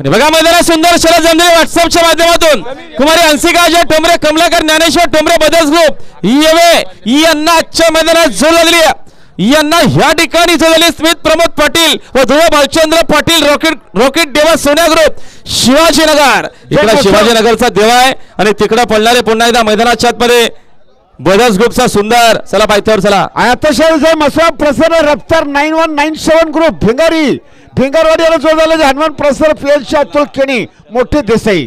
आणि बघा मैदानात सुंदर शरद जमले व्हॉट्सअपच्या माध्यमातून. कुमारी हंसिका अजय टोंबरे कमलाकर ज्ञानेश्वर टोंबरे बदस ग्रुप येवे यांना आजच्या मैदानात झोल लागली. यांना ह्या ठिकाणी झोल झाली स्मित प्रमोद पाटील व ध्रुव भालचंद्र पाटील रॉकेट रॉकेट देवा सोन्या ग्रुप शिवाजीनगर. इकडे शिवाजीनगरचा देवा आहे आणि तिकडे पडणारे पुन्हा एकदा मैदानाच्या आतमध्ये बदस ग्रुपचा सुंदर. चला पायथ्यावर चला. विजय मसवा प्रसन्न रफ्तार nine one nine seven group भिंगारी. भिंगारवाडीला जो झाला हनुमान प्रसन्न पीएल अतुल केणी मोठे देसाई.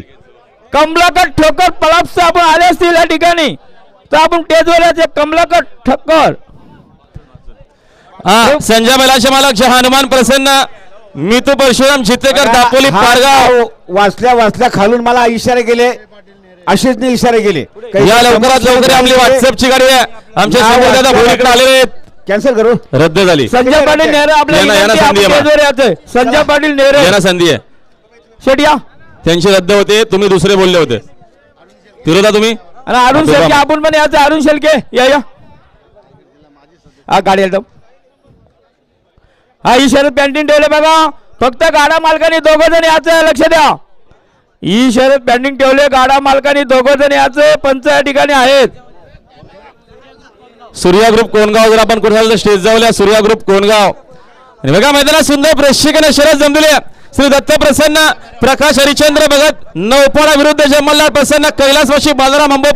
कमलाकर ठोकर पळापसे आपण आले असतील या ठिकाणी. तर आपण टेजवर कमलाकर ठक्कर. हा संजय बैलाचे मालक हनुमान प्रसन्न मितू परशुराम जितेकर दापोली पारगाव. वाचल्या वाचल्या खालून मला इशारे केले असेच इशारे केले या लवकरात लवकर आपली व्हॉट्सअपची गाडी आहे. आमचे नाव संजय दादा वाचलं. भोईकडे आलेले आहेत. कॅन्सल करू. रद्द झाली. संजय पाटील नेहरे आपल्या यांना- यांना विनंती, संधी आहे संजय पाटील नेहरे. यांना संधी आहे. शेटिया त्यांची रद्द होते तुम्ही दुसरे बोलले होते. तिरोधा तुम्ही? आणि अरुण शेलके. आपण पण यायचं. अरुण शेलके या या. हा गाडी एकदम. हा ही शरद पॅन्टीन ठेवले बघा. फक्त गाडा मालकाने दोघं जण याचं लक्ष द्या. ही शरद पॅन्टिंग ठेवले गाडा मालकाने दोघं जण याचं पंच या ठिकाणी आहेत. सूर्या ग्रुप कोणगाव जर आपण कुठे तर स्टेज जाऊया सूर्या ग्रुप कोणगाव आणि बघा मैदानात सुंदर प्रेक्षकाने शरद जमलेली श्री दत्त प्रसन्न प्रकाश हरिचंद्र भगत नौपाडा विरुद्ध जमल्लाल प्रसन्न कैलासवाशी बाजाराम अंबो